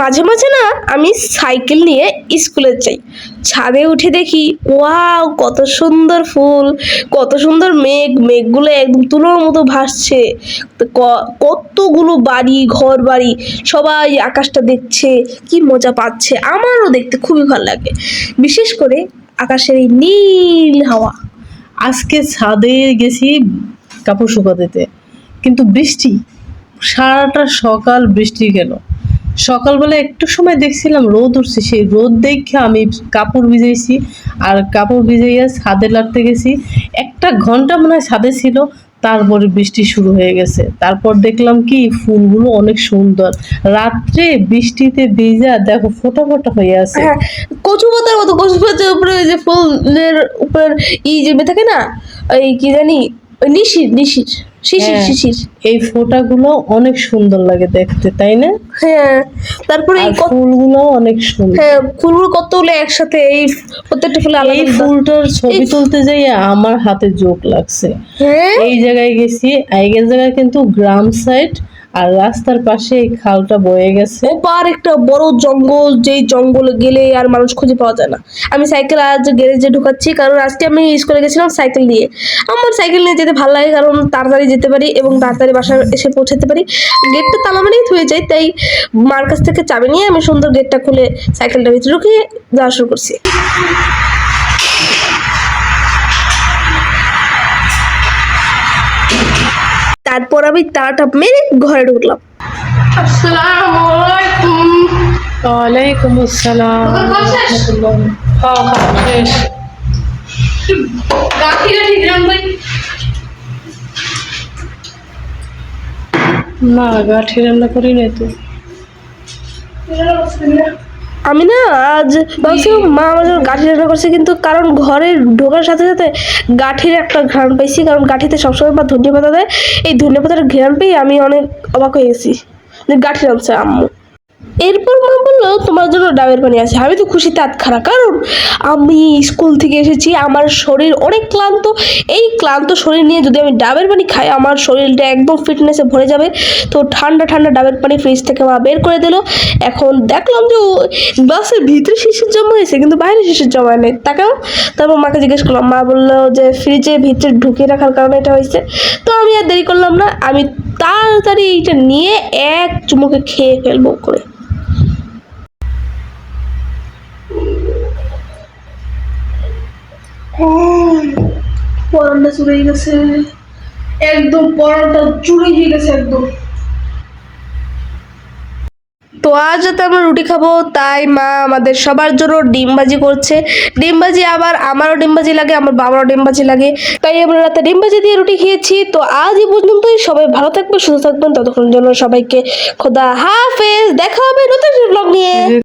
মাঝে মাঝে না আমি সাইকেল নিয়ে স্কুলে যাই। ছাদে উঠে দেখি, ওয়াও, কত সুন্দর ফুল, কত সুন্দর মেঘ, মেঘগুলো একদম তুলোর মতো ভাসছে। কতগুলো বাড়ি, ঘর বাড়ি, সবাই আকাশটা দেখছে, কি মজা পাচ্ছে, আমারও দেখতে খুবই ভালো লাগে। বিশেষ করে আকাশের এই নীল হাওয়া। আজকে ছাদে গেছি কাপড় শুকাতে, কিন্তু বৃষ্টি, সারাটা সকাল বৃষ্টি গেল সকালবেলা একটু সময় দেখছিলাম, রোদ উঠছে, সেই রোদ দেখে আমি কাপড় ভিজাইছি আর কাপড় ভিজাইয়া ছাদে লাগতে গেছি। একটা ঘণ্টা মনে হয় ছাদে ছিল, তারপরে বৃষ্টি শুরু হয়ে গেছে। তারপর দেখলাম কি, ফুলগুলো অনেক সুন্দর। রাত্রে বৃষ্টিতে ভিজা, দেখো ফোটা ফোটা হয়ে আছে। হ্যাঁ কচু পাতার মতো, কচু পাতার উপরে যে ফুলের উপর ই জমে থাকে না ওই কি জানি নিশির নিশির। শিশির হ্যাঁ। শিশির। এই ফোটাগুলো অনেক সুন্দর লাগে দেখতে তাই না? হ্যাঁ তারপরে এই ফুলগুলো অনেক সুন্দর। হ্যাঁ ফুলগুলো কতগুলো একসাথে এই প্রত্যেকটা ফুলে আলাদা এই ফুলটার ছবি তুলতে যাই আমার হাতে জোক লাগছে। হ্যাঁ? এই জায়গায় গেছি আগের জায়গায় কিন্তু গ্রাম সাইড আর রাস্তার পাশে এই খালটা বয়ে গেছে। ওপার একটা বড় জঙ্গল, যেই জঙ্গলে গেলে আর মানুষ খুঁজে পাওয়া যায় না। আমি সাইকেল আজ গ্যারেজে ঢুকাচ্ছি, কারণ আজকে আমি স্কুলে গেছিলাম সাইকেল নিয়ে। আমার সাইকেল নিয়ে যেতে ভালো লাগে, কারণ তাড়াতাড়ি যেতে পারি এবং তাড়াতাড়ি বাসায় এসে পৌঁছাতে পারি। গেটটা তালা মানেই থুয়ে যায়, তাই মার কাছ থেকে চাবি নিয়ে আমি সুন্দর গেটটা খুলে সাইকেলটা ভিতরে ঢুকিয়ে যাওয়া শুরু করছি। তারপর আমি তাড়াটা মেরে ঘরে ঢুকলাম। ওয়ালাইকুম আসসালাম ঠিক রাখবেন না গাঠি রান্না করি নাই তো। আমি না আজ ভাবছি মা আমার জন্য গাঠি রান্না করছে কিন্তু কারণ ঘরে ঢোকার সাথে সাথে গাঠির একটা ঘ্রাণ পাইছি কারণ গাঠিতে সবসময় মা ধনিয়া পাতা দেয়। এই ধনিয়া পাতার ঘ্রাণ পেয়ে আমি অনেক অবাক হয়ে গেছি। যে গাঠি রাঁধছে আম্মু। এরপর মা বলল, তোমার জন্য ডাবের পানি আছে। আমি তো খুশিতে আতখানা কারণ আমি স্কুল থেকে এসেছি, আমার শরীর অনেক ক্লান্ত। এই ক্লান্ত শরীর নিয়ে যদি আমি ডাবের পানি খাই, আমার শরীরটা একদম ফিটনেসে ভরে যাবে। তো ঠান্ডা ঠান্ডা ডাবের পানি ফ্রিজ থেকে মা বের করে দিল। এখন দেখলাম যে গ্লাসের ভিতরে শিশির জমা হয়েছে, কিন্তু বাইরে শিশির জমা নেই তাকাও তারপর মাকে জিজ্ঞেস করলাম, মা বলল যে ফ্রিজের ভিতরে ঢুকিয়ে রাখার কারণে এটা হয়েছে। তো আমি আর দেরি করলাম না। আমি তাড়াতাড়ি এইটা নিয়ে এক চুমুকে খেয়ে ফেলব করে। পরানটা চুরে গেছে। একদম পরানটা চুরে হয়ে গেছে একদম। তো আজ যাতে আমরা রুটি খাব, তাই মা আমাদের সবার জন্য ডিম ভাজি করছে। ডিম ভাজি আবার আমারও ডিম ভাজি লাগে, আমার বাবারও ডিম ভাজি লাগে। তাই আমরা রাতে ডিম ভাজি দিয়ে রুটি খেয়েছি। তো আজ এই পর্যন্তই, সবাই ভালো থাকবেন, সুস্থ থাকবেন। ততক্ষণ জন্য সবাইকে খোদা হাফেজ। দেখা হবে নতুন ব্লগ নিয়ে।